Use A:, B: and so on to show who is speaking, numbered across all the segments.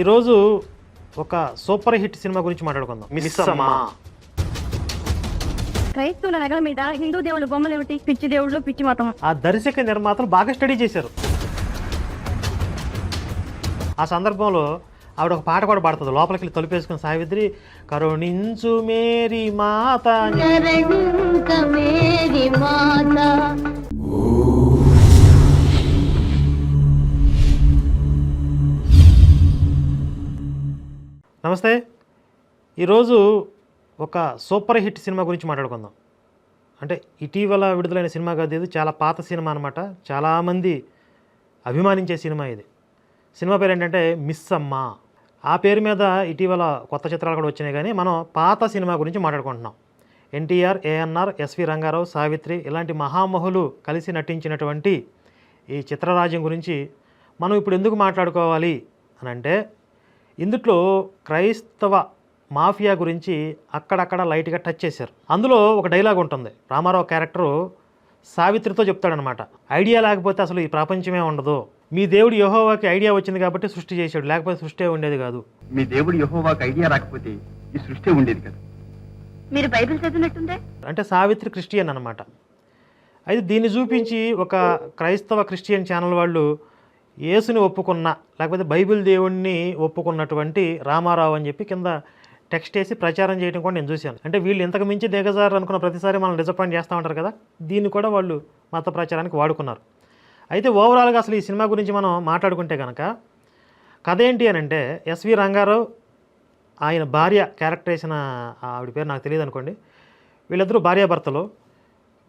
A: ఈరోజు ఒక super hit cinema గురించి మాట్లాడుకుందాం.
B: క్రైస్తవుల నగల మీద హిందూ దేవుళ్ళ బొమ్మలు ఏమిటి? పిచ్చి దేవుళ్ళు పిచ్చి మతం.
A: ఆ దర్శక నిర్మాతలు బాగా స్టడీ చేశారు. ఆ సందర్భంలో ఆవిడ ఒక పాట కూడా పాడుతుంది. లోపలికి వెళ్ళి తలుపేసుకుని సావిత్రి కరుణించు మేరీ మాత. నమస్తే. ఈరోజు ఒక సూపర్ హిట్ సినిమా గురించి మాట్లాడుకుందాం. అంటే ఇటీవల విడుదలైన సినిమా కాదు ఇది చాలా పాత సినిమా అనమాట చాలామంది అభిమానించే సినిమా ఇది. సినిమా పేరు ఏంటంటే మిస్ అమ్మ ఆ పేరు మీద ఇటీవల కొత్త చిత్రాలు కూడా వచ్చినాయి కానీ మనం పాత సినిమా గురించి మాట్లాడుకుంటున్నాం. ఎన్టీఆర్ ఏఎన్ఆర్ ఎస్వి రంగారావు సావిత్రి ఇలాంటి మహామహులు కలిసి నటించినటువంటి ఈ చిత్రరాజ్యం గురించి మనం ఇప్పుడు ఎందుకు మాట్లాడుకోవాలి అని అంటే ఇందుట్లో క్రైస్తవ మాఫియా గురించి అక్కడక్కడ లైట్గా టచ్ చేశారు. అందులో ఒక డైలాగ్ ఉంటుంది. రామారావు క్యారెక్టరు సావిత్రితో చెప్తాడనమాట. ఐడియా లేకపోతే అసలు ఈ ప్రపంచమే ఉండదు. మీ దేవుడు యహోవాకి ఐడియా వచ్చింది కాబట్టి సృష్టి చేశాడు. లేకపోతే సృష్టి ఉండేది కాదు.
C: మీ దేవుడు యహోవాకు ఐడియా రాకపోతే ఈ సృష్టి ఉండేది కదా.
B: మీరు బైబిల్ చదివినట్టుందే?
A: అంటే సావిత్రి క్రిస్టియన్ అనమాట అయితే దీన్ని చూపించి ఒక క్రైస్తవ క్రిస్టియన్ ఛానల్ వాళ్ళు యేసుని ఒప్పుకున్న లేకపోతే బైబిల్ దేవుణ్ణి ఒప్పుకున్నటువంటి రామారావు అని చెప్పి కింద టెక్స్ట్ వేసి ప్రచారం చేయడం కూడా నేను చూశాను. అంటే వీళ్ళు ఇంతకు మించి దిగజారు అనుకున్న ప్రతిసారి మనం డిసప్పాయింట్ చేస్తూ ఉంటారు కదా? దీన్ని కూడా వాళ్ళు మత ప్రచారానికి వాడుకున్నారు. అయితే ఓవరాల్గా అసలు ఈ సినిమా గురించి మనం మాట్లాడుకుంటే కనుక కథ ఏంటి అని అంటే ఎస్వి రంగారావు ఆయన భార్య క్యారెక్టర్ వేసిన ఆవిడ పేరు నాకు తెలియదు అనుకోండి. వీళ్ళిద్దరూ భార్యాభర్తలు.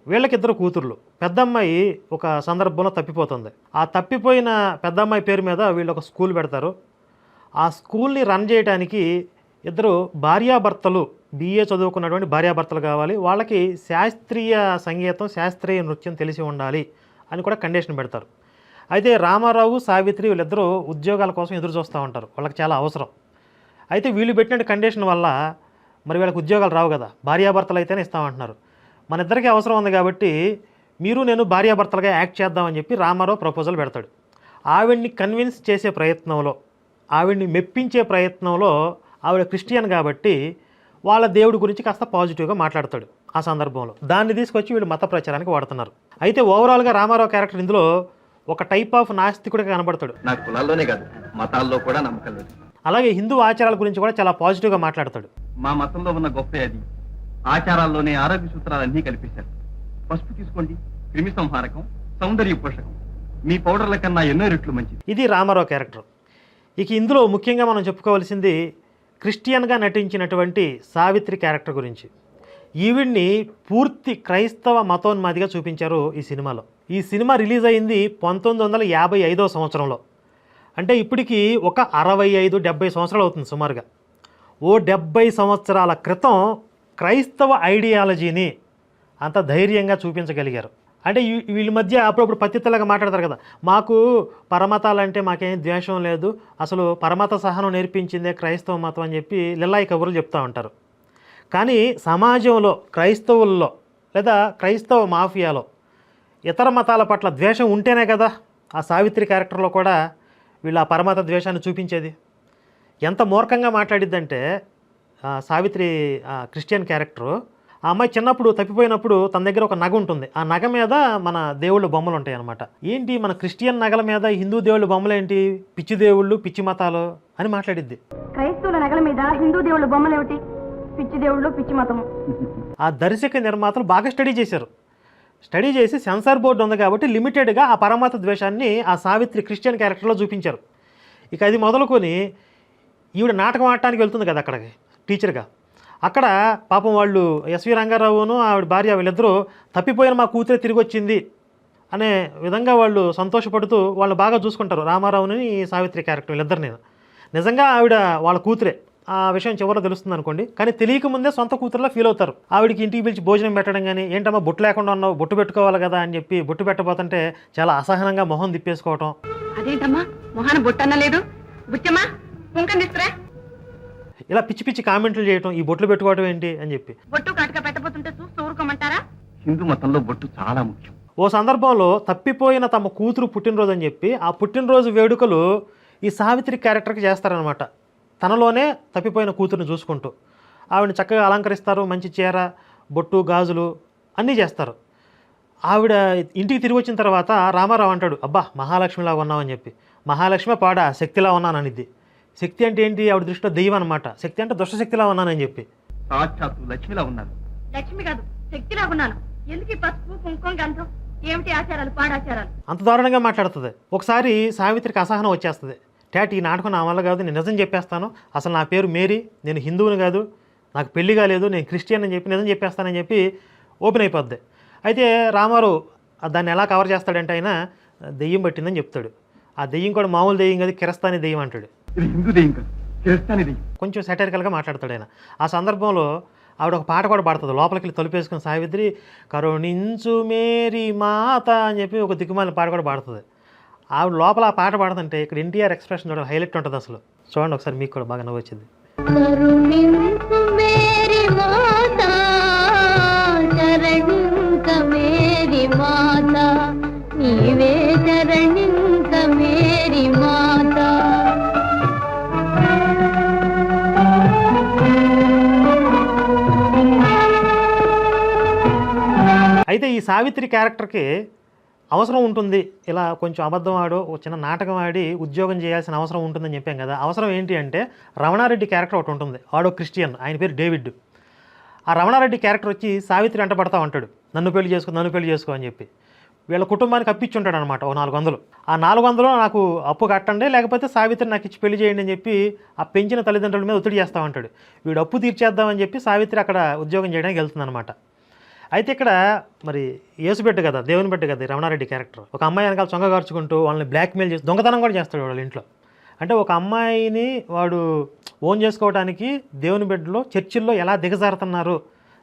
A: వీళ్ళకిద్దరు కూతుర్లు. పెద్దమ్మాయి ఒక సందర్భంలో తప్పిపోతుంది. ఆ తప్పిపోయిన పెద్దమ్మాయి పేరు మీద వీళ్ళు ఒక స్కూల్ పెడతారు. ఆ స్కూల్ని రన్ చేయడానికి ఇద్దరు భార్యాభర్తలు బీఏ చదువుకున్నటువంటి భార్యాభర్తలు కావాలి. వాళ్ళకి శాస్త్రీయ సంగీతం శాస్త్రీయ నృత్యం తెలిసి ఉండాలి అని కూడా కండిషన్ పెడతారు. అయితే రామారావు సావిత్రి వీళ్ళిద్దరూ ఉద్యోగాల కోసం ఎదురు చూస్తూ ఉంటారు. వాళ్ళకి చాలా అవసరం. అయితే వీళ్ళు పెట్టిన కండిషన్ వల్ల మరి వీళ్ళకి ఉద్యోగాలు రావు కదా. భార్యాభర్తలు అయితేనే ఇస్తామంటున్నారు. మన ఇద్దరికి అవసరం ఉంది కాబట్టి మీరు నేను భార్యాభర్తలుగా యాక్ట్ చేద్దామని చెప్పి రామారావు ప్రపోజల్ పెడతాడు. ఆవిడ్ని కన్విన్స్ చేసే ప్రయత్నంలో ఆవిడ్ని మెప్పించే ప్రయత్నంలో ఆవిడ క్రిస్టియన్ కాబట్టి వాళ్ళ దేవుడి గురించి కాస్త పాజిటివ్గా మాట్లాడతాడు ఆ సందర్భంలో. దాన్ని తీసుకొచ్చి వీళ్ళు మత ప్రచారానికి వాడుతున్నారు. అయితే ఓవరాల్గా రామారావు క్యారెక్టర్ ఇందులో ఒక టైప్ ఆఫ్ నాస్తికుడిగా కనబడతాడు.
C: నాకు కులాల్లోనే కాదు మతాల్లో కూడా నమ్మకం లేదు.
A: అలాగే హిందూ ఆచారాల గురించి కూడా చాలా పాజిటివ్గా మాట్లాడతాడు.
C: మా మతంలో ఉన్న గొప్ప అది. ఆచారాల్లోనే ఆరోగ్య సూత్రాలన్నీ కల్పించారు. పసుపు తీసుకోండి క్రిమి సంహారకం సౌందర్య పోషకం. మీ పౌడర్ల కన్నా ఎన్నో రెట్లు మంచిది.
A: ఇది రామారావు క్యారెక్టర్. ఇక ఇందులో ముఖ్యంగా మనం చెప్పుకోవాల్సింది క్రిస్టియన్గా నటించినటువంటి సావిత్రి క్యారెక్టర్ గురించి. ఈవిడ్ని పూర్తి క్రైస్తవ మతోన్మాదిగా చూపించారు ఈ సినిమాలో. ఈ సినిమా రిలీజ్ అయింది పంతొమ్మిది వందల యాభై ఐదో సంవత్సరంలో. అంటే ఇప్పటికి ఒక అరవై ఐదు డెబ్బై సంవత్సరాలు అవుతుంది సుమారుగా. ఓ డెబ్బై సంవత్సరాల క్రితం క్రైస్తవ ఐడియాలజీని అంత ధైర్యంగా చూపించగలిగారు. అంటే వీళ్ళ మధ్య అప్పుడప్పుడు పత్తితలాగా మాట్లాడతారు కదా. మాకు పరమతాలంటే మాకేం ద్వేషం లేదు. అసలు పరమత సహనం నేర్పించిందే క్రైస్తవ మతం అని చెప్పి లిల్లాయి కబుర్లు చెప్తూ ఉంటారు. కానీ సమాజంలో క్రైస్తవుల్లో లేదా క్రైస్తవ మాఫియాలో ఇతర మతాల పట్ల ద్వేషం ఉంటేనే కదా ఆ సావిత్రి క్యారెక్టర్లో కూడా వీళ్ళు ఆ పరమత ద్వేషాన్ని చూపించేది. ఎంత మూర్ఖంగా మాట్లాడిద్దంటే సావిత్రి క్రిస్టియన్ క్యారెక్టరు. ఆ అమ్మాయి చిన్నప్పుడు తప్పిపోయినప్పుడు తన దగ్గర ఒక నగ ఉంటుంది. ఆ నగ మీద మన దేవుళ్ళ బొమ్మలు ఉంటాయి అనమాట ఏంటి మన క్రిస్టియన్ నగల మీద హిందూ దేవుళ్ళ బొమ్మలు ఏంటి? పిచ్చి దేవుళ్ళు పిచ్చి మతాలు అని మాట్లాడిద్ది.
B: క్రైస్తవుల నగల మీద హిందూ దేవుళ్ళ బొమ్మలు ఏమిటి? పిచ్చి దేవుళ్ళు పిచ్చి మతం
A: ఆ దర్శక నిర్మాతలు బాగా స్టడీ చేశారు. స్టడీ చేసి సెన్సార్ బోర్డు ఉంది కాబట్టి లిమిటెడ్గా ఆ పరమత ద్వేషాన్ని ఆ సావిత్రి క్రిస్టియన్ క్యారెక్టర్లో చూపించారు. ఇక అది మొదలుకొని ఈవిడ నాటకం ఆడటానికి వెళ్తుంది కదా అక్కడికి. టీచర్గా. అక్కడ పాపం వాళ్ళు ఎస్వి రంగారావును ఆవిడ భార్య వీళ్ళిద్దరూ తప్పిపోయిన మా కూతురే తిరిగి వచ్చింది అనే విధంగా వాళ్ళు సంతోషపడుతూ వాళ్ళు బాగా చూసుకుంటారు రామారావుని సావిత్రి క్యారెక్టర్ వీళ్ళిద్దరిని నిజంగా ఆవిడ వాళ్ళ కూతురే. ఆ విషయం చివరిలో తెలుస్తుంది అనుకోండి. కానీ తెలియక ముందే సొంత కూతురులో ఫీల్ అవుతారు. ఆవిడకి ఇంటికి పిలిచి భోజనం పెట్టడం కానీ ఏంటమ్మా బొట్టు లేకుండా ఉన్నావు బొట్టు పెట్టుకోవాలి కదా అని చెప్పి బొట్టు పెట్టబోతుంటే చాలా అసహనంగా మొహం తిప్పేసుకోవటం.
B: అదేంటమ్మా? మొహాన బొట్టు లేదు బుచ్చమ్మా కుంకం
A: ఇలా పిచ్చి పిచ్చి కామెంట్లు చేయటం ఈ బొట్లు పెట్టుకోవడం ఏంటి అని చెప్పి.
B: బొట్టు కాటుక పెట్టబోతుంటే చూస్తూ ఊరుకోమంటారా
C: హిందూ మతంలో బొట్టు చాలా ముఖ్యం.
A: ఓ సందర్భంలో తప్పిపోయిన తమ కూతురు పుట్టినరోజు అని చెప్పి ఆ పుట్టినరోజు వేడుకలు ఈ సావిత్రి క్యారెక్టర్కి చేస్తారనమాట తనలోనే తప్పిపోయిన కూతురుని చూసుకుంటూ. ఆవిడని చక్కగా అలంకరిస్తారు మంచి చీర బొట్టు గాజులు అన్నీ చేస్తారు. ఆవిడ ఇంటికి తిరిగి వచ్చిన తర్వాత రామారావు అంటాడు అబ్బా మహాలక్ష్మిలా ఉన్నావని చెప్పి. మహాలక్ష్మి పాడా శక్తిలా ఉన్నాననిద్ది. శక్తి అంటే ఏంటి? ఆవిడ దృష్టిలో దెయ్యం అనమాట శక్తి అంటే దుష్టశక్తిలా ఉన్నానని చెప్పి.
C: సాక్షాత్తు లక్ష్మిలా ఉన్నారు
B: లక్ష్మి కాదు శక్తిలా ఉన్నాను. ఎందుకు ఈ పసుపు కుంకుమ గంధం? ఏమిటి ఆచారాలు పాడాచారాలు?
A: అంత దారుణంగా మాట్లాడుతుంది. ఒకసారి సావిత్రికి అసహనం వచ్చేస్తుంది. టాట్ ఈ నాటకం నా వల్ల కాదు నేను నిజం చెప్పేస్తాను. అసలు నా పేరు మేరీ నేను హిందువుని కాదు. నాకు పెళ్ళి కాలేదు నేను క్రిస్టియన్ అని చెప్పి నిజం చెప్పేస్తానని చెప్పి ఓపెన్ అయిపోద్ది. అయితే రామారావు దాన్ని ఎలా కవర్ చేస్తాడంటే ఆయన దెయ్యం పట్టిందని చెప్తాడు. ఆ దెయ్యం కూడా మామూలు దెయ్యం కాదు కిరస్తాని దెయ్యం అంటాడు.
C: ఇది హిందూ దెయ్యం కాదు క్రిస్తాని దెయ్యం.
A: కొంచెం సెటరికల్గా మాట్లాడతాడు ఆయన. ఆ సందర్భంలో ఆవిడ ఒక పాట కూడా పాడుతుంది లోపలికి వెళ్ళి తలుపేసుకుని సావిత్రి కరుణించు మేరీ మాత అని చెప్పి ఒక దిక్కుమాలిన పాట కూడా పాడుతుంది. ఆవిడ లోపల ఆ పాట పాడుతుంటే ఇక్కడ ఎన్టీఆర్ ఎక్స్ప్రెషన్ చూడాలి హైలైట్ ఉంటుంది అసలు. చూడండి ఒకసారి మీకు కూడా బాగా నవ్వు వచ్చింది.
D: కరుణింపు మేరీ మాత చరణింక మేరీ మాత నీవే
A: అయితే ఈ సావిత్రి క్యారెక్టర్కి అవసరం ఉంటుంది. ఇలా కొంచెం అబద్ధం ఆడో చిన్న నాటకం ఆడి ఉద్యోగం చేయాల్సిన అవసరం ఉంటుందని చెప్పాం కదా. అవసరం ఏంటి అంటే రమణారెడ్డి క్యారెక్టర్ ఒకటి ఉంటుంది. ఆడో క్రిస్టియన్ ఆయన పేరు డేవిడ్. ఆ రమణారెడ్డి క్యారెక్టర్ వచ్చి సావిత్రి అంట పడతా ఉంటాడు. నన్ను పెళ్ళి చేసుకో నన్ను పెళ్ళి చేసుకో అని చెప్పి. వీళ్ళ కుటుంబానికి అప్పిచ్చుంటాడు అనమాట ఓ నాలుగు వందలు. ఆ నాలుగు వందలు నాకు అప్పు కట్టండి లేకపోతే సావిత్రి నాకు ఇచ్చి పెళ్ళి చేయండి అని చెప్పి ఆ పెంచిన తల్లిదండ్రుల మీద ఒత్తిడి చేస్తా ఉంటాడు. వీడు అప్పు తీర్చేద్దామని చెప్పి సావిత్రి అక్కడ ఉద్యోగం చేయడానికి వెళ్తుందనమాట అయితే ఇక్కడ మరి యేసుబెట్టు కదా దేవుని బిడ్డ కదా రమణారెడ్డి క్యారెక్టర్. ఒక అమ్మాయి వెనకాల చొంగగార్చుకుంటూ వాళ్ళని బ్లాక్మెయిల్ చేసి దొంగతనం కూడా చేస్తాడు వాళ్ళ ఇంట్లో. అంటే ఒక అమ్మాయిని వాడు ఓన్ చేసుకోవడానికి దేవుని బిడ్డలో చర్చిల్లో ఎలా దిగజారుతున్నారు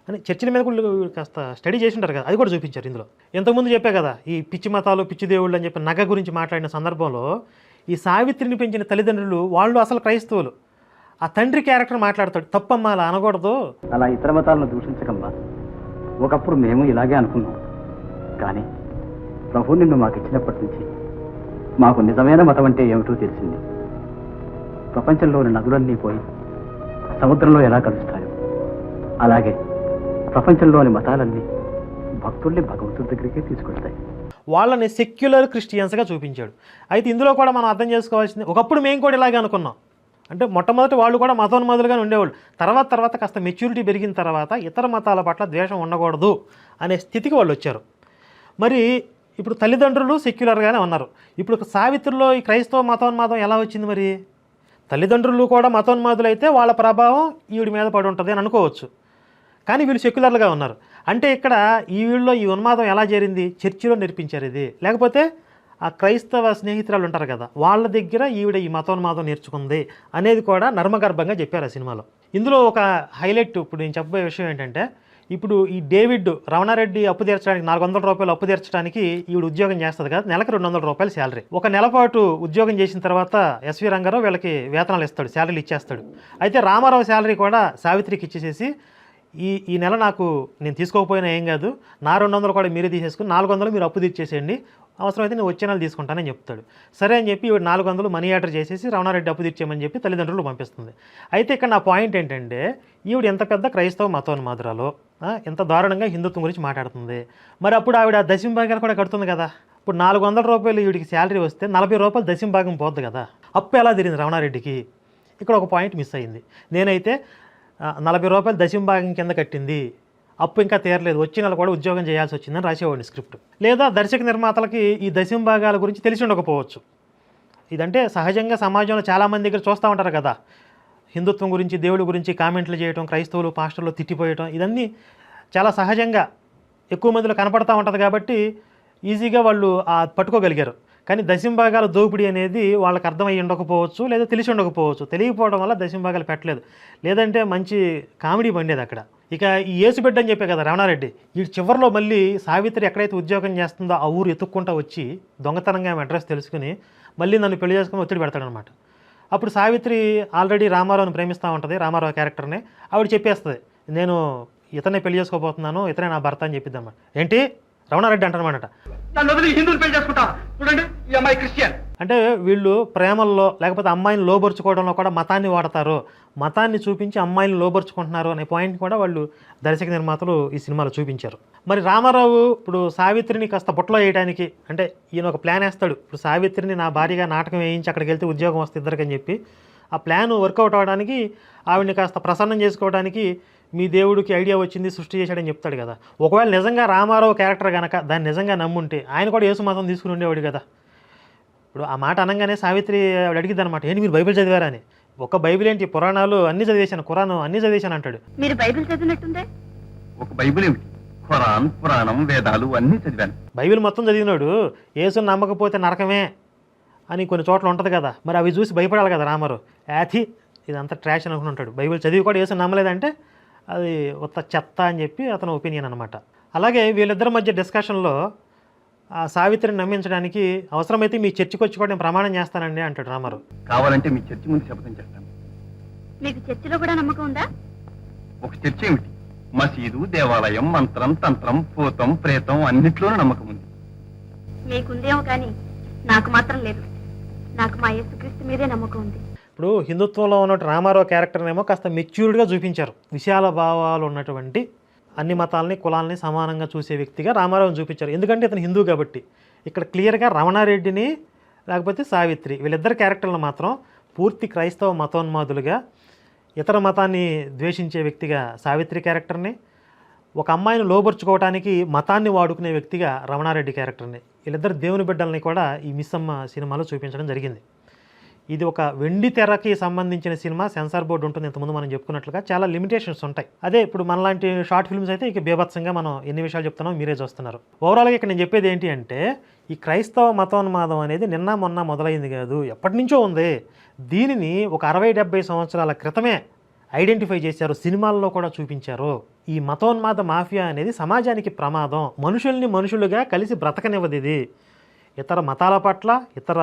A: అని చర్చిల మీద కూడా కాస్త స్టడీ చేసింటారు కదా అది కూడా చూపించారు ఇందులో. ఇంతకుముందు చెప్పే కదా ఈ పిచ్చి మతాలు పిచ్చి దేవుళ్ళు అని చెప్పి నగ గురించి మాట్లాడిన సందర్భంలో ఈ సావిత్రిని పెంచిన తల్లిదండ్రులు వాళ్ళు అసలు క్రైస్తవులు. ఆ తండ్రి క్యారెక్టర్ మాట్లాడతాడు తప్పమ్మా అలా అనకూడదు.
E: అలా ఇతర మతాలను దూషించకమ్మా. ఒకప్పుడు మేము ఇలాగే అనుకున్నాం. కానీ ప్రభు నిన్ను మాకు ఇచ్చినప్పటి నుంచి మాకు నిజమైన మతం అంటే ఏమిటో తెలిసింది. ప్రపంచంలోని నదులన్నీ పోయి సముద్రంలో ఎలా కలుస్తాయో. అలాగే ప్రపంచంలోని మతాలన్నీ భక్తుల్ని భగవంతుడి దగ్గరికే తీసుకొస్తాయి.
A: వాళ్ళని సెక్యులర్ క్రిస్టియన్స్గా చూపించాడు. అయితే ఇందులో కూడా మనం అర్థం చేసుకోవాల్సింది ఒకప్పుడు మేము కూడా ఇలాగే అనుకున్నాం. అంటే మొట్టమొదటి వాళ్ళు కూడా మతోన్మాదులుగానే ఉండేవాళ్ళు. తర్వాత తర్వాత కాస్త మెచ్యూరిటీ పెరిగిన తర్వాత ఇతర మతాల పట్ల ద్వేషం ఉండకూడదు అనే స్థితికి వాళ్ళు వచ్చారు. మరి ఇప్పుడు తల్లిదండ్రులు సెక్యులర్గానే ఉన్నారు. ఇప్పుడు సావిత్రిలో ఈ క్రైస్తవ మతోన్మాదం ఎలా వచ్చింది మరి? తల్లిదండ్రులు కూడా మతోన్మాదులు అయితే వాళ్ళ ప్రభావం ఈవిడి మీద పడి ఉంటుంది అని అనుకోవచ్చు. కానీ వీళ్ళు సెక్యులర్లుగా ఉన్నారు. అంటే ఇక్కడ ఈ వీళ్ళలో ఈ ఉన్మాదం ఎలా జరిగింది చర్చిలో నేర్పించారు ఇది. లేకపోతే ఆ క్రైస్తవ స్నేహితురాలు ఉంటారు కదా వాళ్ళ దగ్గర ఈవిడ ఈ మతోన్మాదం నేర్చుకుంది అనేది కూడా నర్మగర్భంగా చెప్పారు ఆ సినిమాలో. ఇందులో ఒక హైలైట్ ఇప్పుడు నేను చెప్పబోయే విషయం ఏంటంటే ఇప్పుడు ఈ డేవిడ్ రమణారెడ్డి అప్పు తీర్చడానికి నాలుగు వందల రూపాయలు అప్పు తీర్చడానికి ఈవిడ ఉద్యోగం చేస్తుంది కదా నెలకు రెండు వందల రూపాయలు శాలరీ. ఒక నెల పాటు ఉద్యోగం చేసిన తర్వాత ఎస్వి రంగారావు వీళ్ళకి వేతనాలు ఇస్తాడు శాలరీలు ఇచ్చేస్తాడు. అయితే రామారావు శాలరీ కూడా సావిత్రికి ఇచ్చేసేసి ఈ ఈ నెల నాకు నేను తీసుకోకపోయినా ఏం కాదు నా రెండు వందలు కూడా మీరే తీసేసుకుని నాలుగు వందలు మీరు అప్పు తీర్చేసేయండి అవసరమైతే నేను వచ్చే నెల తీసుకుంటానని చెప్తాడు. సరే అని చెప్పి ఈవిడ నాలుగు వందలు మనీ ఆర్డర్ చేసేసి రమణారెడ్డి అప్పు తీర్చేయమని చెప్పి తల్లిదండ్రులు పంపిస్తుంది. అయితే ఇక్కడ నా పాయింట్ ఏంటంటే ఈవిడ ఎంత పెద్ద క్రైస్తవ మతోన్మాదురాలో ఆ, ఎంత దారుణంగా హిందుత్వం గురించి మాట్లాడుతుంది. మరి అప్పుడు ఆవిడ దశింభాగాలు కూడా కడుతుంది కదా. ఇప్పుడు నాలుగు వందల రూపాయలు వీడికి శాలరీ వస్తే నలభై రూపాయలు దశింభాగం పోద్ది కదా. అప్పు ఎలా తిరిగింది రమణారెడ్డికి? ఇక్కడ ఒక పాయింట్ మిస్ అయింది. నేనైతే నలభై రూపాయలు దశింభాగం కింద కట్టింది. అప్పు ఇంకా తీరలేదు. వచ్చే నెల కూడా ఉద్యోగం చేయాల్సి వచ్చిందని రాసేవాడిని స్క్రిప్ట్. లేదా దర్శక నిర్మాతలకి ఈ దశంభాగాల గురించి తెలిసి ఉండకపోవచ్చు. ఇదంటే సహజంగా సమాజంలో చాలామంది దగ్గర చూస్తూ ఉంటారు కదా. హిందుత్వం గురించి దేవుడి గురించి కామెంట్లు చేయటం క్రైస్తవులు పాస్టర్లు తిట్టిపోయటం ఇదన్నీ చాలా సహజంగా ఎక్కువ మందిలో కనపడతా ఉంటుంది కాబట్టి ఈజీగా వాళ్ళు ఆ పట్టుకోగలిగారు. కానీ దశంభాగాల దోపిడీ అనేది వాళ్ళకి అర్థమయ్యి ఉండకపోవచ్చు లేదా తెలిసి ఉండకపోవచ్చు. తెలియకపోవడం వల్ల దశంభాగాలు పెట్టలేదు. లేదంటే మంచి కామెడీ పండేది అక్కడ. ఇక ఈ యేసుబిడ్డ అని చెప్పే కదా రమణారెడ్డి. ఈ చివరిలో మళ్ళీ సావిత్రి ఎక్కడైతే ఉద్యోగం చేస్తుందో ఆ ఊరు ఎత్తుక్కుంటా వచ్చి దొంగతనంగా ఆమె అడ్రస్ తెలుసుకుని మళ్ళీ నన్ను పెళ్ళి చేసుకుని ఒత్తిడి పెడతాడనమాట అప్పుడు సావిత్రి ఆల్రెడీ రామారావుని ప్రేమిస్తూ ఉంటుంది రామారావు క్యారెక్టర్ని. ఆవిడ చెప్పేస్తుంది నేను ఇతనే పెళ్ళి చేసుకోబోతున్నాను ఇతనే నా భర్త అని చెప్పిద్దమ్మా ఏంటి? రమణారెడ్డి అంటారనమాట
C: నన్ను వదిలి హిందువులు పెళ్ళి చేసుకుంటా? చూడండి ఈ అమ్మాయి క్రిస్టియన్.
A: అంటే వీళ్ళు ప్రేమల్లో లేకపోతే అమ్మాయిని లోబరుచుకోవడంలో కూడా మతాన్ని వాడతారు. మతాన్ని చూపించి అమ్మాయిని లోబరుచుకుంటున్నారు అనే పాయింట్ కూడా వాళ్ళు దర్శక నిర్మాతలు ఈ సినిమాలో చూపించారు. మరి రామారావు ఇప్పుడు సావిత్రిని కాస్త బుట్టలో వేయడానికి అంటే ఈయన ఒక ప్లాన్ వేస్తాడు. ఇప్పుడు సావిత్రిని నా భార్యగా నాటకం వేయించి అక్కడికి వెళ్తే ఉద్యోగం వస్తుంది ఇద్దరికని చెప్పి ఆ ప్లాన్ వర్కౌట్ అవ్వడానికి ఆవిడని కాస్త ప్రసన్నం చేసుకోవడానికి మీ దేవుడికి ఐడియా వచ్చింది సృష్టి చేశాడని చెప్తాడు కదా. ఒకవేళ నిజంగా రామారావు క్యారెక్టర్ కనుక దాన్ని నిజంగా నమ్ముంటే ఆయన కూడా యేసు మతం తీసుకుని ఉండేవాడు కదా. ఇప్పుడు ఆ మాట అనగానే సావిత్రి ఆవిడ అడిగిద్ది అనమాట ఏంటి మీరు బైబిల్ చదివారా? అని. ఒక బైబిల్ ఏంటి? పురాణాలు అన్నీ చదివేశాను ఖురాను అన్నీ చదివేశాను అంటాడు.
B: మీరు బైబిల్ చదివినట్టుందే?
C: ఒక బైబిల్ ఏమిటి? ఖురాన్ పురాణం వేదాలు అన్నీ చదివాను.
A: బైబిల్ మొత్తం చదివినాడు యేసుని నమ్మకపోతే నరకమే అని కొన్ని చోట్ల ఉంటుంది కదా మరి అవి చూసి భయపడాలి కదా రామారావు యాథి ఇదంతా ట్రాష్ అనుకుని ఉంటాడు బైబిల్ చదివి కూడా యేసుని నమ్మలేదంటే అది ఉత్త చెత్త అని చెప్పి అతని ఒపీనియన్ అనమాట అలాగే వీళ్ళిద్దరి మధ్య డిస్కషన్లో ఆ సావిత్రిని నమ్మించడానికి అవసరమైతే మీ చర్చికి వచ్చి కూడా నేను ప్రమాణం చేస్తానండి అంటాడు రామారావు.
C: కావాలంటే మీ చర్చి ముందు శపథం చేస్తాను.
B: మీకు చర్చిలో కూడా నమ్మకం ఉందా?
C: ఒక చర్చ్ ఏమిటి? మసీదు దేవాలయం మంత్రం తంత్రం భూతం ప్రేతం అన్నిట్లోనూ నమ్మకం ఉంది.
B: మీకుందేమో కానీ నాకు మాత్రం లేదు. నాకు మా యేసుక్రీస్తు మీదే నమ్మకం ఉంది.
A: ఇప్పుడు హిందుత్వంలో ఉన్నట్టు రామారావు క్యారెక్టర్నేమో కాస్త మెచ్యూర్డ్గా చూపించారు. విశాల భావాలు ఉన్నటువంటి అన్ని మతాలని కులాలని సమానంగా చూసే వ్యక్తిగా రామారావుని చూపించారు. ఎందుకంటే ఇతను హిందూ కాబట్టి. ఇక్కడ క్లియర్గా రమణారెడ్డిని లేకపోతే సావిత్రి వీళ్ళిద్దరు క్యారెక్టర్లు మాత్రం పూర్తి క్రైస్తవ మతోన్మాదులుగా ఇతర మతాన్ని ద్వేషించే వ్యక్తిగా సావిత్రి క్యారెక్టర్ని ఒక అమ్మాయిని లోబరుచుకోవడానికి మతాన్ని వాడుకునే వ్యక్తిగా రమణారెడ్డి క్యారెక్టర్ని. వీళ్ళిద్దరు దేవుని బిడ్డల్ని కూడా ఈ మిస్సమ్మ సినిమాలో చూపించడం జరిగింది. ఇది ఒక వెండి తెరకి సంబంధించిన సినిమా సెన్సార్ బోర్డు ఉంటుంది ఇంతకుముందు మనం చెప్పుకున్నట్లుగా. చాలా లిమిటేషన్స్ ఉంటాయి. అదే ఇప్పుడు మనలాంటి షార్ట్ ఫిల్మ్స్ అయితే ఇక బీభత్సంగా మనం ఎన్ని విషయాలు చెప్తున్నాం మీరే చూస్తున్నారు. ఓవరాల్గా ఇక్కడ నేను చెప్పేది ఏంటి అంటే ఈ క్రైస్తవ మతోన్మాదం అనేది నిన్న మొన్న మొదలైంది కాదు ఎప్పటి నుంచో ఉంది. దీనిని ఒక అరవై డెబ్బై సంవత్సరాల క్రితమే ఐడెంటిఫై చేశారు సినిమాల్లో కూడా చూపించారు. ఈ మతోన్మాద మాఫియా అనేది సమాజానికి ప్రమాదం. మనుషుల్ని మనుషులుగా కలిసి బ్రతకనివ్వదు ఇది. ఇతర మతాల పట్ల ఇతర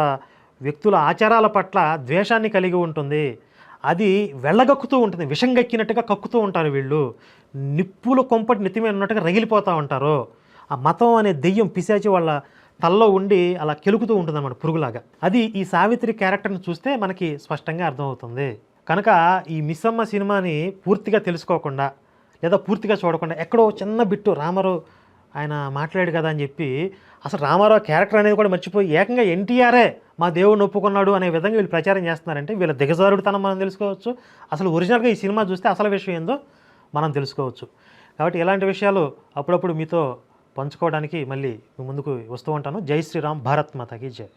A: వ్యక్తుల ఆచారాల పట్ల ద్వేషాన్ని కలిగి ఉంటుంది. అది వెళ్ళగక్కుతూ ఉంటుంది. విషం గక్కినట్టుగా కక్కుతూ ఉంటారు వీళ్ళు. నిప్పులు కొంపటి నిత్యమైన ఉన్నట్టుగా రగిలిపోతూ ఉంటారు. ఆ మతం అనే దెయ్యం పిశాచి వాళ్ళ తల్లో ఉండి అలా కెలుకుతూ ఉంటుందన్నమాట పురుగులాగా. అది ఈ సావిత్రి క్యారెక్టర్ని చూస్తే మనకి స్పష్టంగా అర్థమవుతుంది. కనుక ఈ మిస్సమ్మ సినిమాని పూర్తిగా తెలుసుకోకుండా లేదా పూర్తిగా చూడకుండా ఎక్కడో చిన్న బిట్టు రామారావు ఆయన మాట్లాడాడు కదా అని చెప్పి అసలు రామారావు క్యారెక్టర్ అనేది కూడా మర్చిపోయి ఏకంగా ఎన్టీఆరే మా దేవుడిని ఒప్పుకున్నాడు అనే విధంగా వీళ్ళు ప్రచారం చేస్తున్నారంటే వీళ్ళ దిగజారుడుతనం మనం తెలుసుకోవచ్చు. అసలు ఒరిజినల్గా ఈ సినిమా చూస్తే అసలు విషయం ఏందో మనం తెలుసుకోవచ్చు. కాబట్టి ఇలాంటి విషయాలు అప్పుడప్పుడు మీతో పంచుకోవడానికి మళ్ళీ ముందుకు వస్తూ ఉంటాను. జై శ్రీరామ్ భారత్ మాతకి జై.